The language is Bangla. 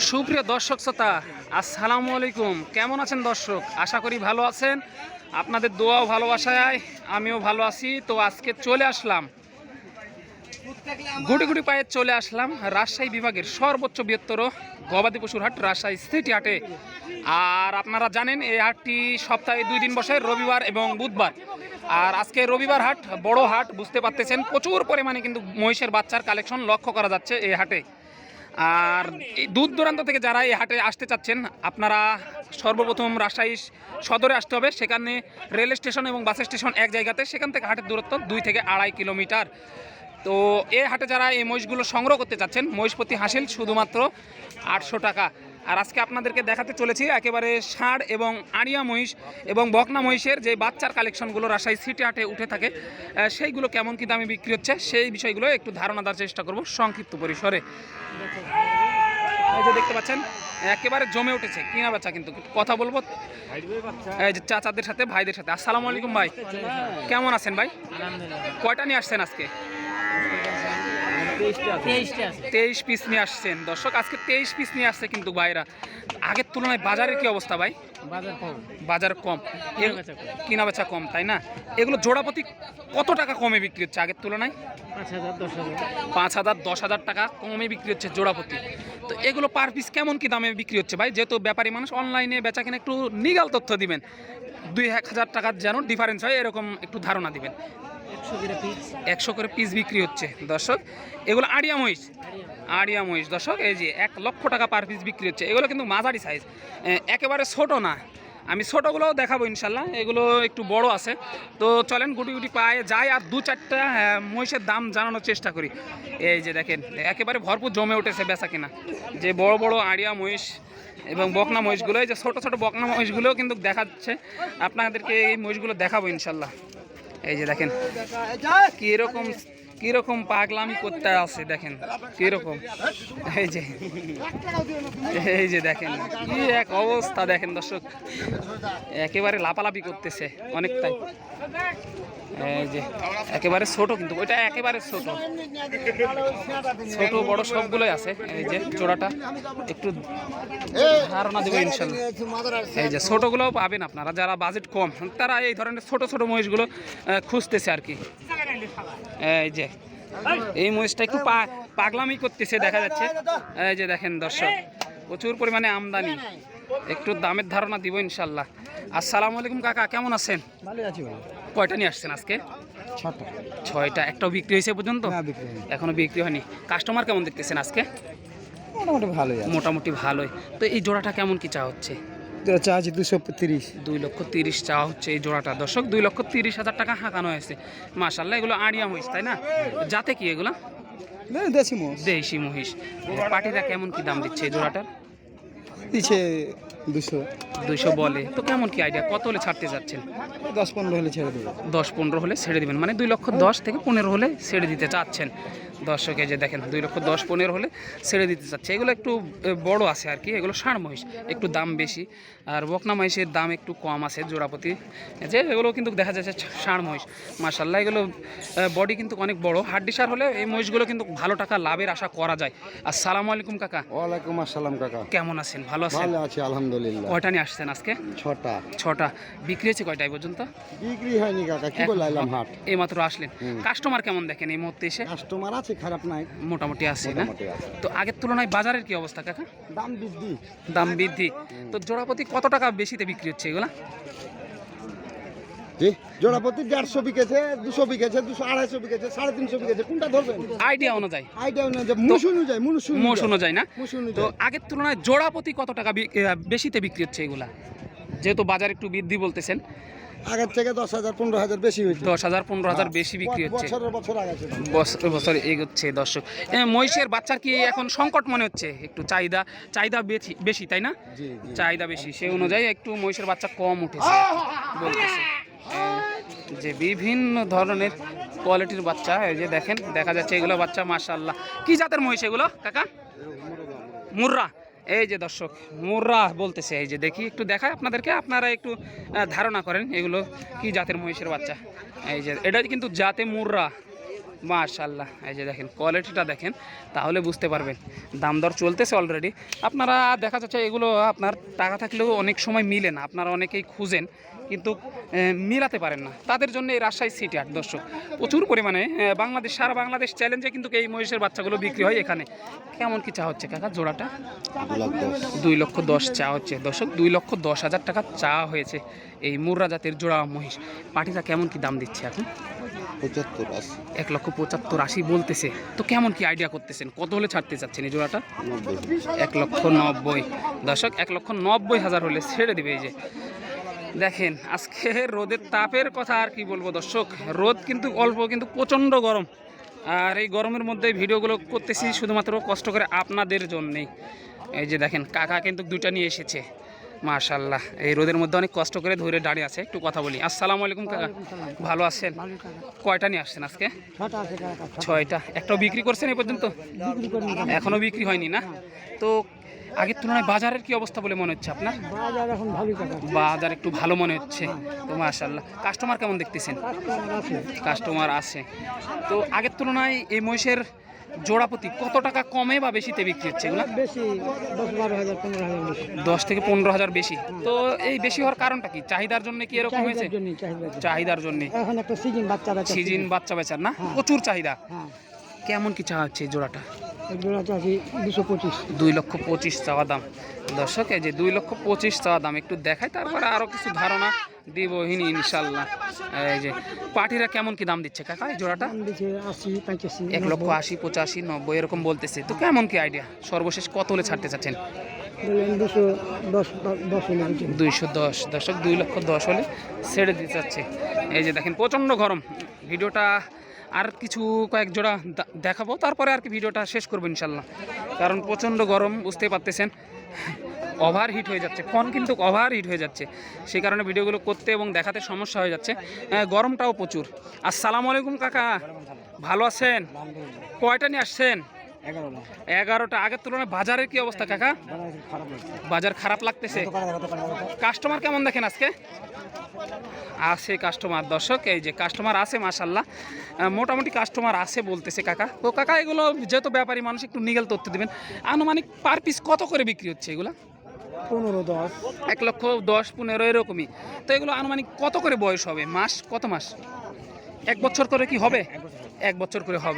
সুপ্রিয় দর্শক শ্রোতা, আসসালামু আলাইকুম। কেমন আছেন দর্শক? আশা করি ভালো আছেন। আপনাদের দোয়াও ভালোবাসায় আমিও ভালো আছি। তো আজকে চলে আসলাম। গুটি গুটি পায়ে চলে আসলাম রাজশাহী বিভাগের সর্বোচ্চ বৃহত্তর গবাদি পশুর হাট, রাজশাহী সিটি হাটে। আর আপনারা জানেন, এই হাটটি সপ্তাহে দুই দিন বসে, রবিবার এবং বুধবার। আর আজকে রবিবার হাট, বড় হাট, বুঝতে পারতেছেন, প্রচুর পরিমাণে কিন্তু মহিষের বাচ্চার কালেকশন লক্ষ্য করা যাচ্ছে এই হাটে। আর দূর দূরান্ত থেকে যারা এই হাটে আসতে চাচ্ছেন, আপনারা সর্বপ্রথম রাজশাহী সদরে আসতে হবে। সেখানে রেল স্টেশন এবং বাস স্টেশন এক জায়গাতে। সেখান থেকে হাটের দূরত্ব দুই থেকে আড়াই কিলোমিটার। তো এ হাটে যারা এই মহিষগুলো সংগ্রহ করতে চাচ্ছেন, মহিষপতি হাসিল শুধুমাত্র আটশো টাকা। আর আজকে আপনাদেরকে দেখাতে চলেছি একেবারে ষাঁড় এবং আড়িয়া মহিষ এবং বকনা মহিষের যে বাচ্চার কালেকশনগুলো রাজশাহী সিটি হাটে উঠে থাকে সেইগুলো কেমন কী দামে বিক্রি হচ্ছে সেই বিষয়গুলো একটু ধারণা দেওয়ার চেষ্টা করব সংক্ষিপ্ত পরিসরে। এই যে দেখতে পাচ্ছেন একেবারে জমে উঠেছে কিনা বাচ্চা কিন্তু কথা বলব। এই যে চাচাদের সাথে ভাইদের সাথে। আসসালামু আলাইকুম ভাই। কেমন আছেন ভাই? কয়টা নিয়ে আসছেন আজকে? তেইশ পিস নিয়ে আসছেন। দর্শক আজকে তেইশ পিস নিয়ে আসছে কিন্তু ভাইরা। আগের তুলনায় বাজারের কি অবস্থা ভাই? বাজার কম। কিনা বেচা কম। তাই না? এগুলো জোড়াপতি কত টাকা কমে বিক্রি হচ্ছে আগের তুলনায়? পাঁচ হাজার দশ হাজার। টাকা কমে বিক্রি হচ্ছে জোড়াপতি। তো এগুলো পার পিস কেমন কি দামে বিক্রি হচ্ছে ভাই? যেহেতু ব্যাপারী মানুষ অনলাইনে বেচা কিনা একটু নিগাল তথ্য দিবেন। দুই এক হাজার টাকার যেন ডিফারেন্স হয় এরকম একটু ধারণা দিবেন। একশো করে পিস বিক্রি হচ্ছে, দর্শক। এগুলো আড়িয়া মহিষ। আড়িয়া মহিষ, দর্শক, এই যে এক লক্ষ টাকা পার পিস বিক্রি হচ্ছে। এগুলো কিন্তু মাঝারি সাইজ একেবারে ছোট না। আমি ছোটোগুলোও দেখাবো ইনশাল্লাহ। এগুলো একটু বড় আছে। তো চলেন, গুটি গুটি পায়ে যাই আর দু চারটা মহিষের দাম জানানোর চেষ্টা করি। এই যে দেখেন, একেবারে ভরপুর জমে উঠেছে বেচা কিনা। যে বড় বড় আড়িয়া মহিষ এবং বকনা মহিষগুলো, এই যে ছোটো ছোটো বকনা মহিষগুলোও কিন্তু দেখাচ্ছে। আপনাদেরকে এই মহিষগুলো দেখাবো ইনশাল্লাহ। এই যে দেখেন কীরকম কীরকম পাগলামি করতে আছে দেখেন, কীরকম? এই যে এই যে দেখেন, কি এক অবস্থা দেখেন দর্শক। একেবারে লাপালাপি করতেছে অনেকটাই। এই যে, একেবারে ছোট কিন্তু, ওইটা একেবারে ছোট। ছোট, বড় সবগুলোই আছে। এই যে, জোড়াটা একটু ধারণা দেবো ইনশাল্লাহ। এই যে, ছোটোগুলোও পাবেন আপনারা, যারা বাজেট কম, তারা এই ধরনের ছোট ছোট মহিষগুলো খুঁজতেছে আর কি। এই যে এই মহিষটা একটু পাগলামি করতেছে দেখা যাচ্ছে। এই যে দেখেন দর্শক প্রচুর পরিমাণে আমদানি। একটু দামের ধারণা দিব ইনশাল্লাহ। আসসালামু আলাইকুম কাকা কেমন আছেন? কয়টা নিয়ে আসছেন আজকে? ছয়টা। একটাও বিক্রি হয়েছে পর্যন্ত। এখনও বিক্রি হয়নি। কাস্টমার কেমন দেখতেছেন আজকে? মোটামুটি ভালোই মোটামুটি ভালোই। তো এই জোড়াটা কেমন কি চা হচ্ছে? চা আছে দুশো তিরিশ। দুই লক্ষ তিরিশ চা হচ্ছে এই জোড়াটা। দর্শক দুই লক্ষ তিরিশ হাজার টাকা হাঁকানো হয়েছে। মাসাল্লাহ এগুলো আড়িয়া মহিষ তাই না? যাতে কি এগুলো? দেশি মহিষ। দেশি মহিষ। পাটিরা কেমন কি দাম দিচ্ছে এই জোড়াটার? দিচ্ছে দুশো। দুইশো বলে। তো কেমন কি আইডিয়া কত হলে ছাড়তে যাচ্ছেন? দশ পনেরো হলে ছেড়ে দেবো। দশ পনেরো হলে ছেড়ে দিবেন। মানে দুই লক্ষ দশ থেকে পনেরো হলে ছেড়ে দিতে চাচ্ছেন। দর্শকে যে দেখেন দুই লক্ষ দশ পনেরো হলে ছেড়ে দিতে চাচ্ছে। এগুলো একটু বড় আছে আর কি। এগুলো ষাঁড় মহিষ একটু দাম বেশি। আর বকনা মহিষের দাম একটু কম আছে জোড়াপতি। যে এগুলো কিন্তু দেখা যাচ্ছে ষাঁড় মহিষ। মার্শাল্লাহ এগুলো বডি কিন্তু অনেক বড়। হাড্ডি সার হলে এই মহিষগুলো কিন্তু ভালো টাকা লাভের আশা করা যায়। আসসালামু আলাইকুম কাকা। ওয়ালাইকুম আসসালাম কাকা। কেমন আছেন? ভালো আছেন? ভালো আছি আলহামদুলিল্লাহ। কয়টা নিয়ে আসছেন আজকে? ছটা। ছটা। বিক্রি হয়েছে কয়টায় পর্যন্ত? বিক্রি হয়নি কাকা কি বললাম হাট। এই মাত্র আসলেন কাস্টমার কেমন দেখেন এই মুহূর্তে এসে? কাস্টমার আছে খারাপ নাই। মোটামুটি আছে না? তো আগের তুলনায় বাজারের কি অবস্থা কাকা? দাম বৃদ্ধি। দাম বৃদ্ধি। তো জোড়াপতি কত টাকা বেশিতে বিক্রি হচ্ছে এগুলা? জি? জোড়াপতি দেড়শো বিকেছে দুশো বিকেছে দুশো আড়াইশো বিকেছে সাড়ে তিনশো বিকেছে কোনটা ধরবেন? আইডিয়া অনুযায়ী। আইডিয়া অনুযায়ী অনুযায়ী মোষ অনুযায়ী। না? তো আগের তুলনায় জোড়াপতি কত টাকা বেশিতে বিক্রি হচ্ছে এগুলা? যেহেতু বাজার একটু বৃদ্ধি বলতেছেন। আগের থেকে দশ হাজার পনেরো হাজার বেশি দশ হাজার পনেরো হাজার বেশি বিক্রি হচ্ছে। বছর এগোচ্ছে দর্শক। মহিষের বাচ্চার কি এখন সংকট মনে হচ্ছে? একটু চাহিদা চাহিদা বেশি বেশি তাই না? চাহিদা বেশি। সেই অনুযায়ী একটু মহিষের বাচ্চা কম উঠেছে বলতেছে। যে বিভিন্ন ধরনের কোয়ালিটির বাচ্চা, এই যে দেখেন, দেখা যাচ্ছে এগুলো বাচ্চা মাশাল্লাহ কি জাতের মহিষ এগুলো, কাকা? মুর্রা। এই যে দর্শক, মুর্রা বলতেছে, এই যে দেখি, একটু দেখায় আপনাদেরকে, আপনারা একটু ধারণা করেন এগুলো কি জাতের মহিষের বাচ্চা। এই যে, এটা কিন্তু জাতে মুর্রা। মাশাল্লাহ এই যে দেখেন কোয়ালিটিটা দেখেন, তাহলে বুঝতে পারবেন। দাম দর চলতেছে অলরেডি আপনারা দেখা যাচ্ছে এগুলো আপনার টাকা থাকলেও অনেক সময় মিলে না, আপনারা অনেকেই খুঁজেন, কিন্তু মিলাতে পারেন না। তাদের জন্য এই রাজশাহী সিটি আট দর্শক, প্রচুর পরিমাণে বাংলাদেশ, সারা বাংলাদেশ চ্যালেঞ্জে কিন্তু এই মহিষের বাচ্চাগুলো বিক্রি হয় এখানে। কেমন কি চা হচ্ছে কাকা, জোড়াটা? দুই লক্ষ দশ চা হচ্ছে। দর্শক, দুই লক্ষ দশ হাজার টাকা চা হয়েছে এই মুর্রা জাতের জোড়া মহিষ। পাটিটা কেমন কি দাম দিচ্ছে এখন? পঁচাত্তর আশি। এক লক্ষ পঁচাত্তর আশি বলতেছে। তো কেমন কি আইডিয়া করতেছেন? কত হলে ছাড়তে চাচ্ছেন এই জোড়াটা? এক লক্ষ নব্বই। দর্শক এক লক্ষ নব্বই হাজার হলে ছেড়ে দিবে এই যে। দেখেন আজকে রোদের তাপের কথা আর কি বলব দর্শক? রোদ কিন্তু অল্প কিন্তু প্রচণ্ড গরম। আর এই গরমের মধ্যে ভিডিওগুলো করতেছি শুধুমাত্র কষ্ট করে আপনাদের জন্যেই। এই যে দেখেন কাকা কিন্তু দুইটা নিয়ে এসেছে। মাশাল্লাহ এই রোদের মধ্যে অনেক কষ্ট করে ধরে দাঁড়িয়ে আছে। একটু কথা বলি। আসসালামু আলাইকুম কাকা। ভালো আছেন? কয়টা নিয়ে আসছেন আজকে? ছয়টা। একটাও বিক্রি করছেন এই পর্যন্ত? এখনও বিক্রি হয়নি না? তো আগের তুলনায় বাজারের কি অবস্থা বলে মনে হচ্ছে আপনার? বাজার এখন বাজার একটু ভালো মনে হচ্ছে। তো মাশাল্লাহ কাস্টমার কেমন দেখতেছেন? কাস্টমার আছে। তো আগের তুলনায় এই মহিষের জোড়াপতি কত টাকা কমে বা বেশিতে বিক্রি হচ্ছে এগুলো? বেশি দশ থেকে পনেরো হাজার বেশি। তো এই বেশি হওয়ার কারণটা কি? চাহিদার জন্য কি এরকম হয়েছে? চাহিদার জন্য এখন একটা সিজন বাচ্চা বাচ্চা সিজিন বাচ্চা বেচার না? প্রচুর চাহিদা। হ্যাঁ। কেমন কি চা হচ্ছে এই জোড়াটা? দুই লক্ষ পঁচিশ চাওয়া দাম। দর্শক এই যে দুই লক্ষ পঁচিশ চাওয়া দাম একটু দেখাই তারপরে আরও কিছু ধারণা দিব হিনি ইনশাল্লাহ এই যে পাটিরা কেমন কি দাম দিচ্ছে কাকা এই জোড়াটা? এক লক্ষ আশি পঁচাশি নব্বই এরকম বলতেছে। তো কেমন কি আইডিয়া সর্বশেষ কত হলে ছাড়তে চাচ্ছেন? দুইশো দশ। দর্শক দুই লক্ষ দশ হলে ছেড়ে দিতে চাচ্ছে। এই যে দেখেন প্রচণ্ড গরম। ভিডিওটা আর কিছু কয়েক জোড়া দেখাবো। তারপরে আর কি ভিডিওটা শেষ করব ইনশাল্লাহ। কারণ প্রচণ্ড গরম বুঝতেই পারতেছেন। ওভার হিট হয়ে যাচ্ছে। ফোন কিন্তু ওভার হিট হয়ে যাচ্ছে। সেই কারণে ভিডিওগুলো করতে এবং দেখাতে সমস্যা হয়ে যাচ্ছে। গরমটাও প্রচুর। আসসালামু আলাইকুম কাকা। ভালো আছেন? কয়টা নিয়ে আসছেন? এগারোটা। আগের তুলনায় বাজারের কি অবস্থা কাকা? বাজার খারাপ লাগতেছে? কাস্টমার কেমন দেখেন আজকে? আছে কাস্টমার দর্শক এই যে কাস্টমার আছে মাসাল্লাহ মোটামুটি কাস্টমার আছে বলতেছে কাকা। তো কাকা এগুলো যেহেতু ব্যাপারী মানুষ একটু নিগেল তথ্য দেবেন। আনুমানিক পার পিস কত করে বিক্রি হচ্ছে এগুলো? পনেরো দশ। এক লক্ষ দশ পনেরো এরকমই। তো এগুলো আনুমানিক কত করে বয়স হবে? মাস কত মাস? এক বছর করে কি হবে। এক বছর করে হবে।